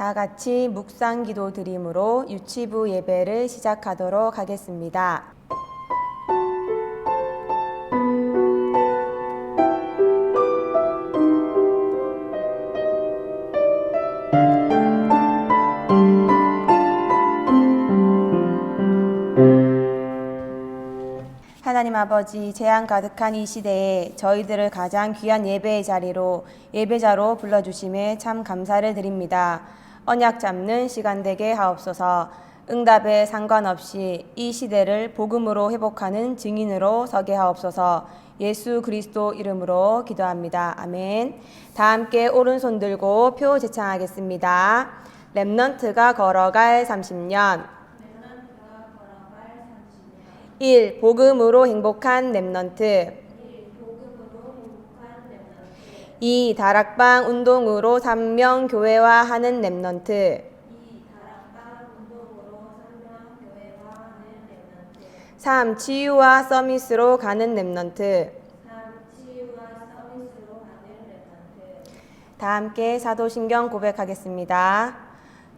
다 같이 묵상 기도 드림으로 유치부 예배를 시작하도록 하겠습니다. 하나님 아버지 재앙 가득한 이 시대에 저희들을 가장 귀한 예배의 자리로 예배자로 불러주심에 참 감사를 드립니다. 언약 잡는 시간 되게 하옵소서 응답에 상관없이 이 시대를 복음으로 회복하는 증인으로 서게 하옵소서 예수 그리스도 이름으로 기도합니다. 아멘. 다 함께 오른손 들고 표 제창하겠습니다. 랩넌트가 걸어갈 30년 1. 복음으로 행복한 랩넌트 2. 다락방 운동으로 3명 교회화 하는 랩넌트 3. 치유와 서밋으로 가는 랩넌트 다 함께 사도신경 고백하겠습니다.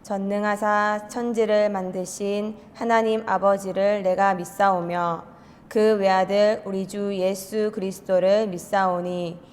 전능하사 천지를 만드신 하나님 아버지를 내가 믿사오며 그 외아들 우리 주 예수 그리스도를 믿사오니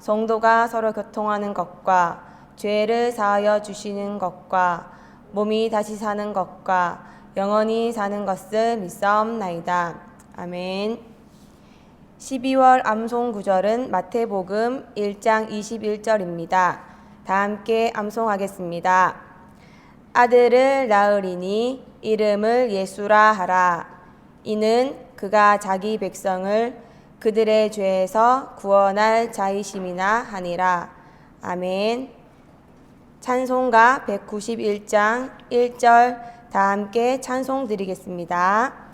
성도가 서로 교통하는 것과 죄를 사하여 주시는 것과 몸이 다시 사는 것과 영원히 사는 것을 믿사옵나이다. 아멘. 12월 암송 구절은 마태복음 1장 21절입니다. 다 함께 암송하겠습니다. 아들을 낳으리니 이름을 예수라 하라. 이는 그가 자기 백성을 그들의 죄에서 구원할 자이심이나 하니라. 아멘. 찬송가 191장 1절 다 함께 찬송 드리겠습니다.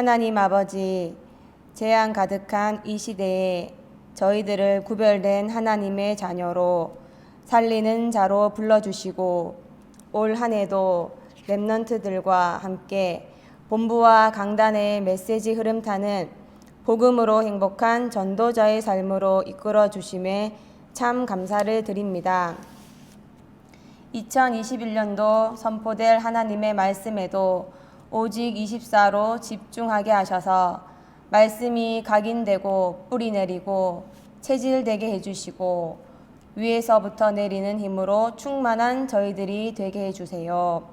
하나님 아버지, 재앙 가득한 이 시대에 저희들을 구별된 하나님의 자녀로 살리는 자로 불러주시고 올 한 해도 랩넌트들과 함께 본부와 강단의 메시지 흐름 타는 복음으로 행복한 전도자의 삶으로 이끌어 주심에 참 감사를 드립니다. 2021년도 선포될 하나님의 말씀에도 오직 24로 집중하게 하셔서 말씀이 각인되고 뿌리 내리고 체질되게 해주시고 위에서부터 내리는 힘으로 충만한 저희들이 되게 해주세요.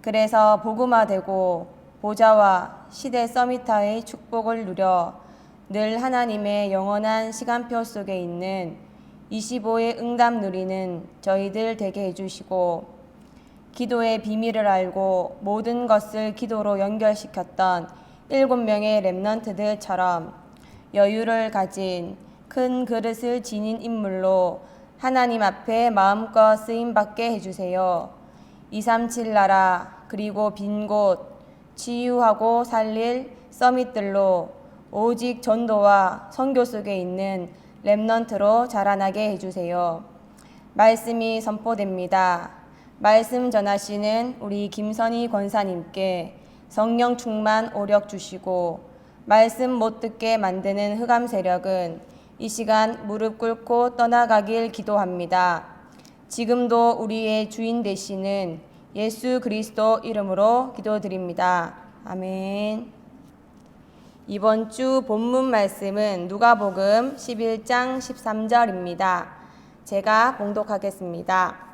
그래서 복음화되고 보좌와 시대 서미타의 축복을 누려 늘 하나님의 영원한 시간표 속에 있는 25의 응답 누리는 저희들 되게 해주시고 기도의 비밀을 알고 모든 것을 기도로 연결시켰던 일곱 명의 랩넌트들처럼 여유를 가진 큰 그릇을 지닌 인물로 하나님 앞에 마음껏 쓰임 받게 해주세요. 237 나라 그리고 빈 곳 치유하고 살릴 서밋들로 오직 전도와 선교 속에 있는 랩넌트로 자라나게 해주세요. 말씀이 선포됩니다. 말씀 전하시는 우리 김선희 권사님께 성령 충만 오력 주시고 말씀 못 듣게 만드는 흑암 세력은 이 시간 무릎 꿇고 떠나가길 기도합니다. 지금도 우리의 주인 되시는 예수 그리스도 이름으로 기도드립니다. 아멘. 이번 주 본문 말씀은 누가복음 11장 13절입니다. 제가 봉독하겠습니다.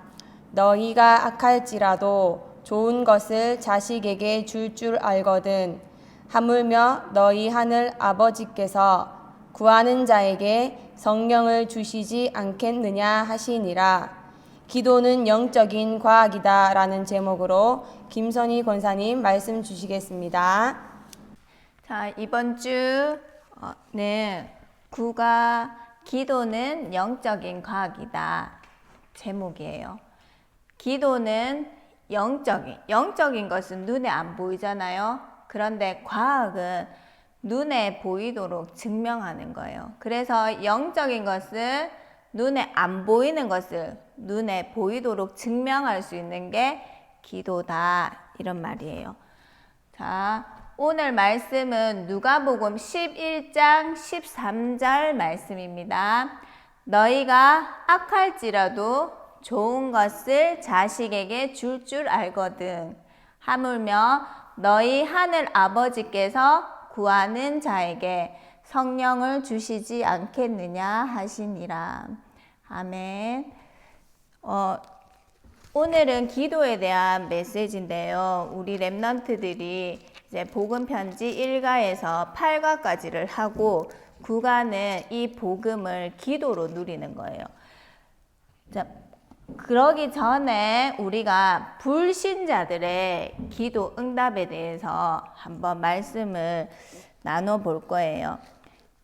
너희가 악할지라도 좋은 것을 자식에게 줄줄 알거든 하물며 너희 하늘 아버지께서 구하는 자에게 성령을 주시지 않겠느냐 하시니라. 기도는 영적인 과학이다 라는 제목으로 김선희 권사님 말씀 주시겠습니다. 자, 이번 주는 구가 기도는 영적인 과학이다. 제목이에요. 기도는 영적인, 영적인 것은 눈에 안 보이잖아요. 그런데 과학은 눈에 보이도록 증명하는 거예요. 그래서 영적인 것은 눈에 안 보이는 것을 눈에 보이도록 증명할 수 있는 게 기도다. 이런 말이에요. 자, 오늘 말씀은 누가복음 11장 13절 말씀입니다. 너희가 악할지라도 좋은 것을 자식에게 줄줄 알거든. 하물며 너희 하늘 아버지께서 구하는 자에게 성령을 주시지 않겠느냐 하시니라. 아멘. 어, 오늘은 기도에 대한 메시지인데요. 우리 랩런트들이 이제 복음 편지 1가에서 8가까지를 하고 9가는 이 복음을 기도로 누리는 거예요. 자, 그러기 전에 우리가 불신자들의 기도 응답에 대해서 한번 말씀을 나눠 볼 거예요.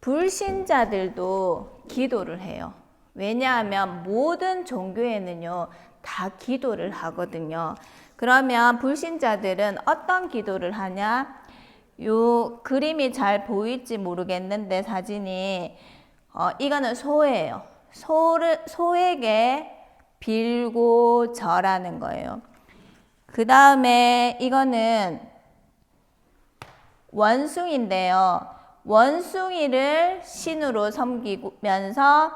불신자들도 기도를 해요. 왜냐하면 모든 종교에는요, 다 기도를 하거든요. 그러면 불신자들은 어떤 기도를 하냐? 요 그림이 잘 보일지 모르겠는데 사진이 어, 이거는 소예요. 소를 소에게 빌고 절하는 거예요. 그 다음에 이거는 원숭인데요. 원숭이를 신으로 섬기면서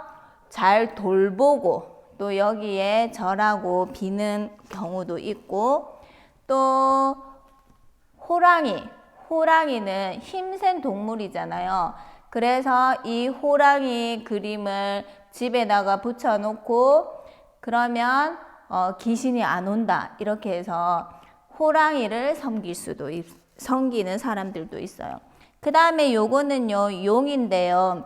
잘 돌보고 또 여기에 절하고 비는 경우도 있고 또 호랑이, 호랑이는 힘센 동물이잖아요. 그래서 이 호랑이 그림을 집에다가 붙여놓고 그러면 어, 귀신이 안 온다 이렇게 해서 호랑이를 섬길 수도 있, 섬기는 사람들도 있어요. 그 다음에 요거는요 용인데요.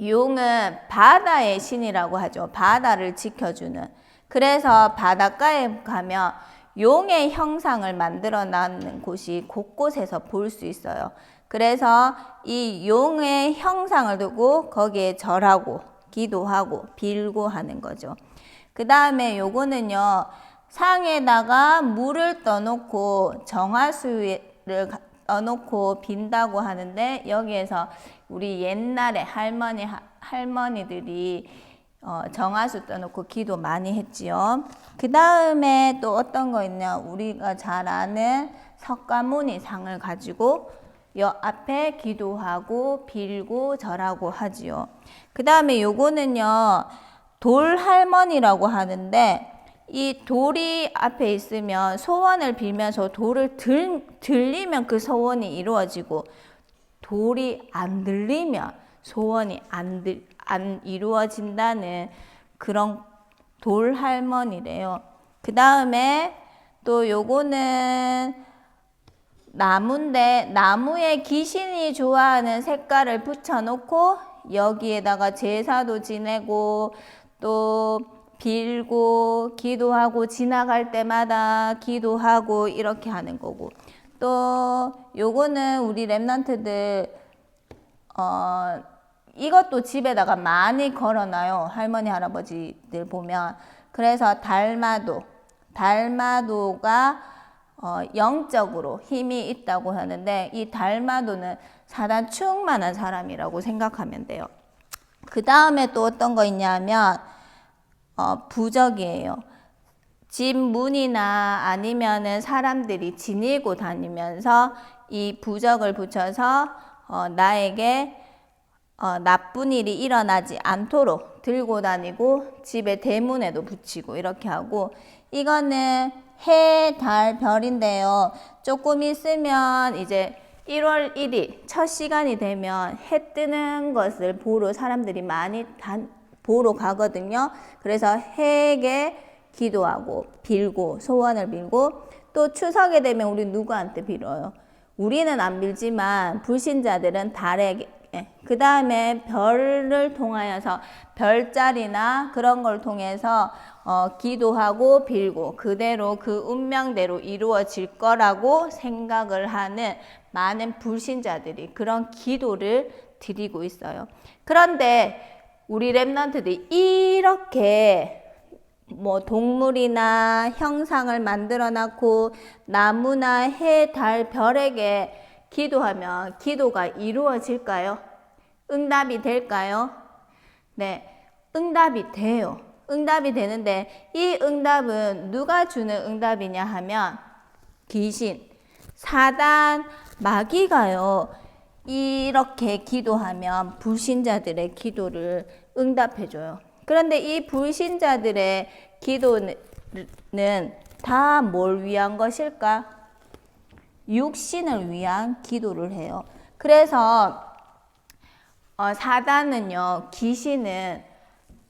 용은 바다의 신이라고 하죠. 바다를 지켜주는. 그래서 바닷가에 가면 용의 형상을 만들어 놨는 곳이 곳곳에서 볼 수 있어요. 그래서 이 용의 형상을 두고 거기에 절하고 기도하고 빌고 하는 거죠. 그 다음에 요거는요, 상에다가 물을 떠놓고 정화수를 가- 떠놓고 빈다고 하는데 여기에서 우리 옛날에 할머니 하- 할머니들이 어, 정화수 떠놓고 기도 많이 했지요. 그 다음에 또 어떤 거 있냐? 우리가 잘 아는 석가모니 상을 가지고 여 앞에 기도하고 빌고 절하고 하지요. 그 다음에 요거는요 돌 할머니라고 하는데 이 돌이 앞에 있으면 소원을 빌면서 돌을 들, 들리면 그 소원이 이루어지고 돌이 안 들리면 소원이 안, 들, 안 이루어진다는 그런 돌 할머니래요. 그 다음에 또 요거는 나무인데 나무에 귀신이 좋아하는 색깔을 붙여놓고 여기에다가 제사도 지내고 또 빌고 기도하고 지나갈 때마다 기도하고 이렇게 하는 거고. 또 요거는 우리 랩런트들 어 이것도 집에다가 많이 걸어놔요. 할머니 할아버지들 보면. 그래서 달마도 달마도가 어, 영적으로 힘이 있다고 하는데 이 달마도는 사단 충만한 사람이라고 생각하면 돼요. 그 다음에 또 어떤 거 있냐면 어, 부적이에요. 집 문이나 아니면은 사람들이 지니고 다니면서 이 부적을 붙여서 어, 나에게 어, 나쁜 일이 일어나지 않도록 들고 다니고 집에 대문에도 붙이고 이렇게 하고 이거는 해, 달, 별인데요. 조금 있으면 이제 1월 1일 첫 시간이 되면 해 뜨는 것을 보러 사람들이 많이 단, 보러 가거든요. 그래서 해에게 기도하고 빌고 소원을 빌고 또 추석에 되면 우리 누구한테 빌어요? 우리는 안 빌지만 불신자들은 달에게 그 다음에 별을 통하여서 별자리나 그런 걸 통해서 어, 기도하고 빌고 그대로 그 운명대로 이루어질 거라고 생각을 하는 많은 불신자들이 그런 기도를 드리고 있어요. 그런데 우리 랩런트들이 이렇게 뭐 동물이나 형상을 만들어 놨고 나무나 해, 달, 별에게 기도하면 기도가 이루어질까요? 응답이 될까요? 네, 응답이 돼요. 응답이 되는데 이 응답은 누가 주는 응답이냐 하면 귀신, 사단, 마귀가요. 이렇게 기도하면 불신자들의 기도를 응답해줘요. 그런데 이 불신자들의 기도는 다 뭘 위한 것일까? 육신을 위한 기도를 해요. 그래서 어, 사단은요, 귀신은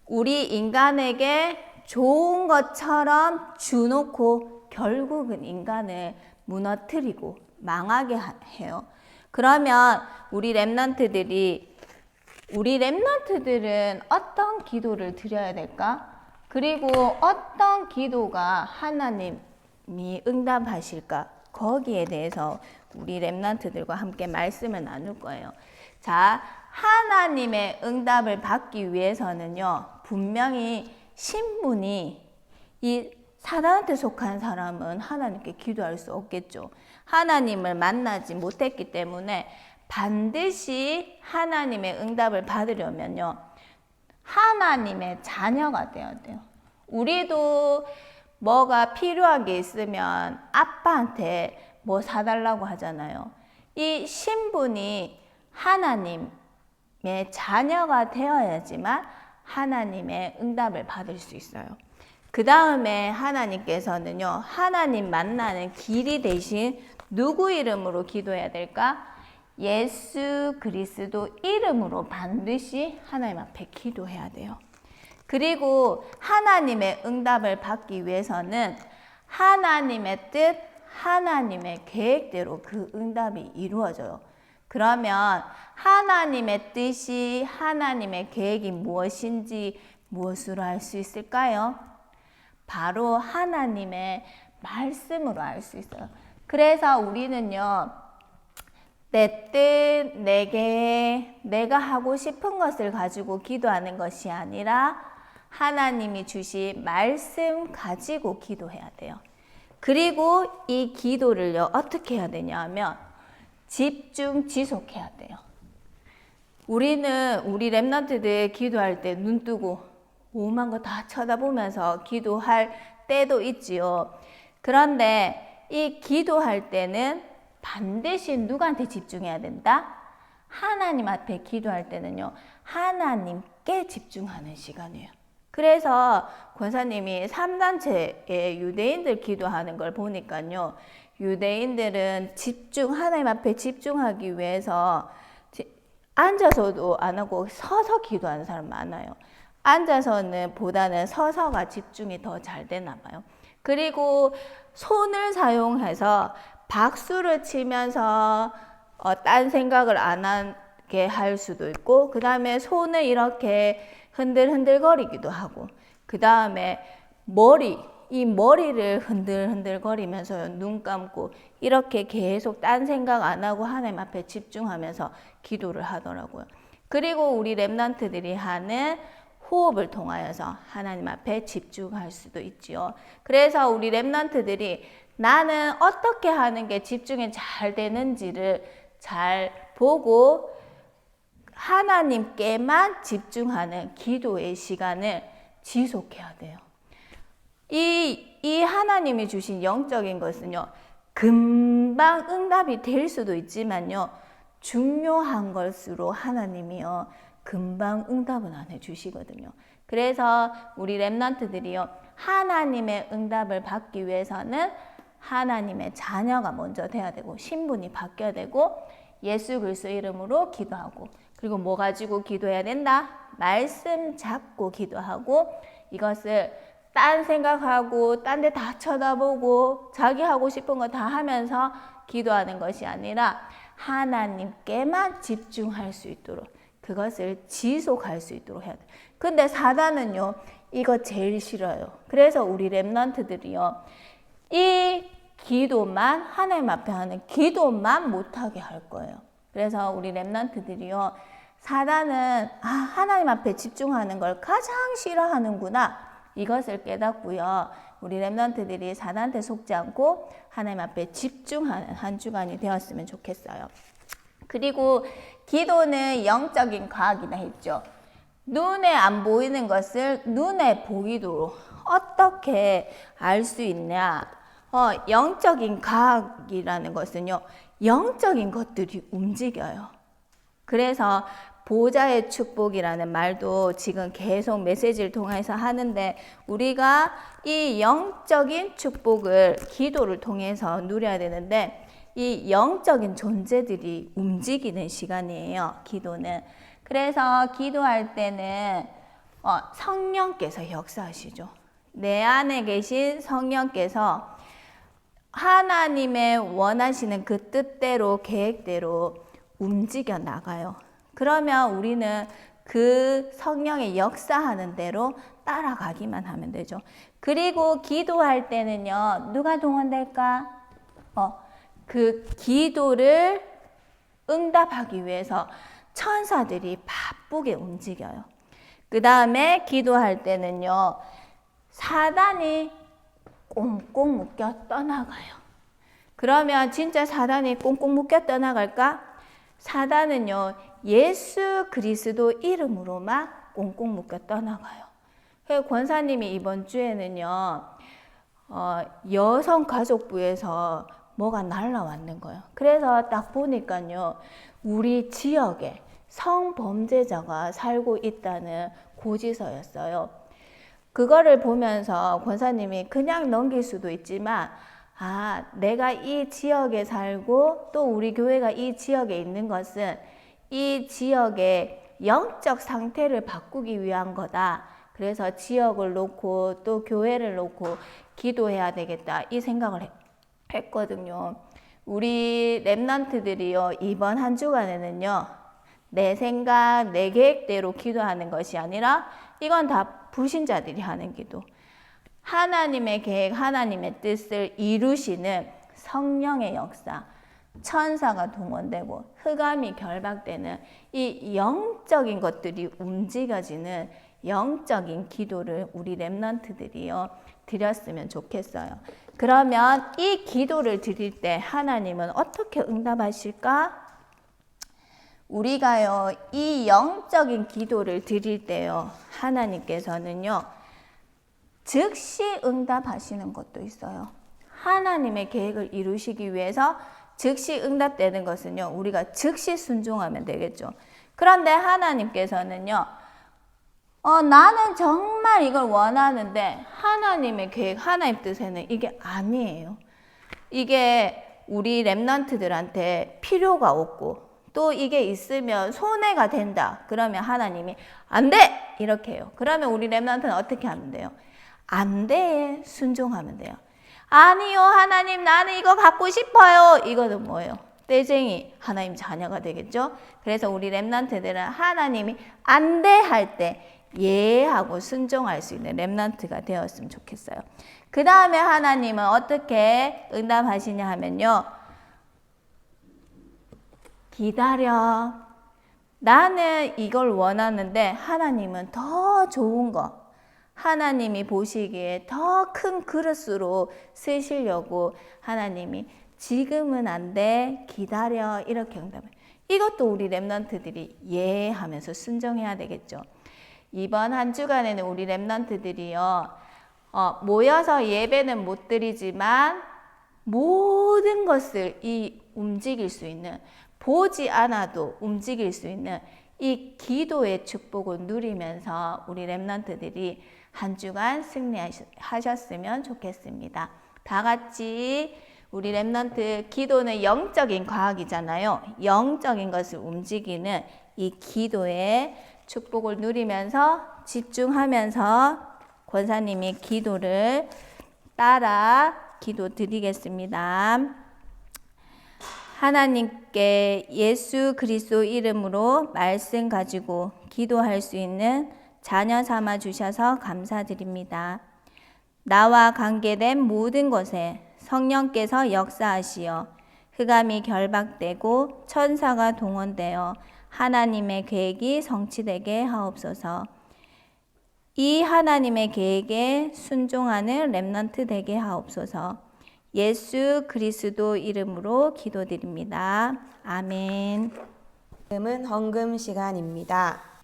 우리 인간에게 좋은 것처럼 주놓고 결국은 인간을 무너뜨리고 망하게 하- 해요. 그러면 우리 랩런트들이 우리 랩런트들은 어떤 기도를 드려야 될까? 그리고 어떤 기도가 하나님이 응답하실까? 거기에 대해서 우리 랩런트들과 함께 말씀을 나눌 거예요. 자, 하나님의 응답을 받기 위해서는요, 분명히 신분이 이 사단한테 속한 사람은 하나님께 기도할 수 없겠죠. 하나님을 만나지 못했기 때문에 반드시 하나님의 응답을 받으려면요, 하나님의 자녀가 되어야 돼요. 우리도 뭐가 필요한 게 있으면 아빠한테 뭐 사달라고 하잖아요. 이 신분이 하나님의 자녀가 되어야지만 하나님의 응답을 받을 수 있어요. 그 다음에 하나님께서는요, 하나님 만나는 길이 대신 누구 이름으로 기도해야 될까? 예수 그리스도 이름으로 반드시 하나님 앞에 기도해야 돼요. 그리고 하나님의 응답을 받기 위해서는 하나님의 뜻, 하나님의 계획대로 그 응답이 이루어져요. 그러면 하나님의 뜻이 하나님의 계획이 무엇인지 무엇으로 알 수 있을까요? 바로 하나님의 말씀으로 알 수 있어요. 그래서 우리는요, 내 뜻, 내게, 내가 하고 싶은 것을 가지고 기도하는 것이 아니라 하나님이 주신 말씀 가지고 기도해야 돼요. 그리고 이 기도를요, 어떻게 해야 되냐 하면 집중 지속해야 돼요. 우리는 우리 랩런트들 기도할 때 눈 뜨고 오만 거 다 쳐다보면서 기도할 때도 있지요. 그런데 이 기도할 때는 반드시 누구한테 집중해야 된다? 하나님 앞에 기도할 때는요, 하나님께 집중하는 시간이에요. 그래서 권사님이 3단체의 유대인들 기도하는 걸 보니까요, 유대인들은 집중, 하나님 앞에 집중하기 위해서 지- 앉아서도 안 하고 서서 기도하는 사람 많아요. 앉아서는 보다는 서서가 집중이 더 잘 되나 봐요. 그리고 손을 사용해서 박수를 치면서 어, 딴 생각을 안 하게 할 수도 있고, 그 다음에 손을 이렇게 흔들흔들거리기도 하고, 그 다음에 머리, 이 머리를 흔들흔들거리면서 눈 감고 이렇게 계속 딴 생각 안 하고 하나님 앞에 집중하면서 기도를 하더라고요. 그리고 우리 랩런트들이 하는 호흡을 통하여서 하나님 앞에 집중할 수도 있지요. 그래서 우리 랩런트들이 나는 어떻게 하는 게 집중이 잘 되는지를 잘 보고 하나님께만 집중하는 기도의 시간을 지속해야 돼요. 이, 이 하나님이 주신 영적인 것은요, 금방 응답이 될 수도 있지만요, 중요한 것으로 하나님이요 금방 응답은 안 해주시거든요. 그래서 우리 렘넌트들이요 하나님의 응답을 받기 위해서는 하나님의 자녀가 먼저 돼야 되고 신분이 바뀌어야 되고 예수 그리스도 이름으로 기도하고 그리고 뭐 가지고 기도해야 된다? 말씀 잡고 기도하고 이것을 딴 생각하고 딴 데 다 쳐다보고 자기 하고 싶은 거 다 하면서 기도하는 것이 아니라 하나님께만 집중할 수 있도록 그것을 지속할 수 있도록 해야 돼. 근데 사단은요, 이거 제일 싫어요. 그래서 우리 랩런트들이요, 이 기도만, 하나님 앞에 하는 기도만 못하게 할 거예요. 그래서 우리 랩런트들이요, 사단은, 아, 하나님 앞에 집중하는 걸 가장 싫어하는구나. 이것을 깨닫고요. 우리 랩런트들이 사단한테 속지 않고 하나님 앞에 집중하는 한 주간이 되었으면 좋겠어요. 그리고 기도는 영적인 과학이다 했죠. 눈에 안 보이는 것을 눈에 보이도록 어떻게 알 수 있냐? 어, 영적인 과학이라는 것은요, 영적인 것들이 움직여요. 그래서 보좌의 축복이라는 말도 지금 계속 메시지를 통해서 하는데 우리가 이 영적인 축복을 기도를 통해서 누려야 되는데 이 영적인 존재들이 움직이는 시간이에요. 기도는. 그래서 기도할 때는 어, 성령께서 역사하시죠. 내 안에 계신 성령께서 하나님의 원하시는 그 뜻대로 계획대로 움직여 나가요. 그러면 우리는 그 성령의 역사하는 대로 따라가기만 하면 되죠. 그리고 기도할 때는요, 누가 동원될까? 어, 그 기도를 응답하기 위해서 천사들이 바쁘게 움직여요. 그 다음에 기도할 때는요, 사단이 꽁꽁 묶여 떠나가요. 그러면 진짜 사단이 꽁꽁 묶여 떠나갈까? 사단은요, 예수 그리스도 이름으로만 꽁꽁 묶여 떠나가요. 권사님이 이번 주에는요, 어, 여성가족부에서 뭐가 날라왔는 거예요. 그래서 딱 보니까요, 우리 지역에 성범죄자가 살고 있다는 고지서였어요. 그거를 보면서 권사님이 그냥 넘길 수도 있지만, 아, 내가 이 지역에 살고 또 우리 교회가 이 지역에 있는 것은 이 지역의 영적 상태를 바꾸기 위한 거다. 그래서 지역을 놓고 또 교회를 놓고 기도해야 되겠다. 이 생각을 했- 했거든요. 우리 랩런트들이요, 이번 한 주간에는요, 내 생각, 내 계획대로 기도하는 것이 아니라 이건 다 불신자들이 하는 기도. 하나님의 계획, 하나님의 뜻을 이루시는 성령의 역사, 천사가 동원되고 흑암이 결박되는 이 영적인 것들이 움직여지는 영적인 기도를 우리 랩런트들이요 드렸으면 좋겠어요. 그러면 이 기도를 드릴 때 하나님은 어떻게 응답하실까? 우리가요 이 영적인 기도를 드릴 때요 하나님께서는요 즉시 응답하시는 것도 있어요. 하나님의 계획을 이루시기 위해서 즉시 응답되는 것은요, 우리가 즉시 순종하면 되겠죠. 그런데 하나님께서는요, 어, 나는 정말 이걸 원하는데, 하나님의 계획, 하나님 뜻에는 이게 아니에요. 이게 우리 랩런트들한테 필요가 없고, 또 이게 있으면 손해가 된다. 그러면 하나님이 안 돼! 이렇게 해요. 그러면 우리 랩런트는 어떻게 하면 돼요? 안 돼. 순종하면 돼요. 아니요, 하나님, 나는 이거 갖고 싶어요. 이거는 뭐예요? 떼쟁이 하나님 자녀가 되겠죠? 그래서 우리 랩런트들은 하나님이 안 돼 할 때 예 하고 순종할 수 있는 랩런트가 되었으면 좋겠어요. 그 다음에 하나님은 어떻게 응답하시냐 하면요. 기다려. 나는 이걸 원하는데 하나님은 더 좋은 거, 하나님이 보시기에 더 큰 그릇으로 쓰시려고 하나님이 지금은 안 돼, 기다려 이렇게 응답해. 이것도 우리 랩런트들이 예 하면서 순종해야 되겠죠. 이번 한 주간에는 우리 랩런트들이요, 어, 모여서 예배는 못 드리지만 모든 것을 이 움직일 수 있는 보지 않아도 움직일 수 있는 이 기도의 축복을 누리면서 우리 랩런트들이 한 주간 승리하셨으면 좋겠습니다. 다 같이 우리 랩런트 기도는 영적인 과학이잖아요. 영적인 것을 움직이는 이 기도의 축복을 누리면서 집중하면서 권사님의 기도를 따라 기도 드리겠습니다. 하나님께 예수 그리스도 이름으로 말씀 가지고 기도할 수 있는 자녀 삼아 주셔서 감사드립니다. 나와 관계된 모든 것에 성령께서 역사하시어 흑암이 결박되고 천사가 동원되어 하나님의 계획이 성취되게 하옵소서. 이 하나님의 계획에 순종하는 렘넌트 되게 하옵소서. 예수 그리스도 이름으로 기도드립니다. 아멘. 지금은 헌금 시간입니다.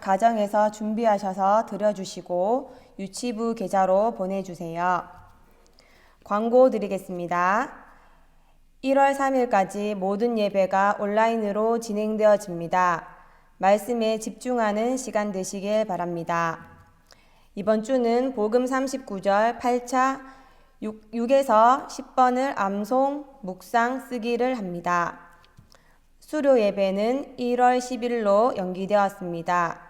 각 가정에서 준비하셔서 드려주시고 유치부 계좌로 보내주세요. 광고 드리겠습니다. 1월 3일까지 모든 예배가 온라인으로 진행되어집니다. 말씀에 집중하는 시간 되시길 바랍니다. 이번 주는 복음 39절 8차 6, 6에서 10번을 암송, 묵상, 쓰기를 합니다. 수료 예배는 1월 10일로 연기되었습니다.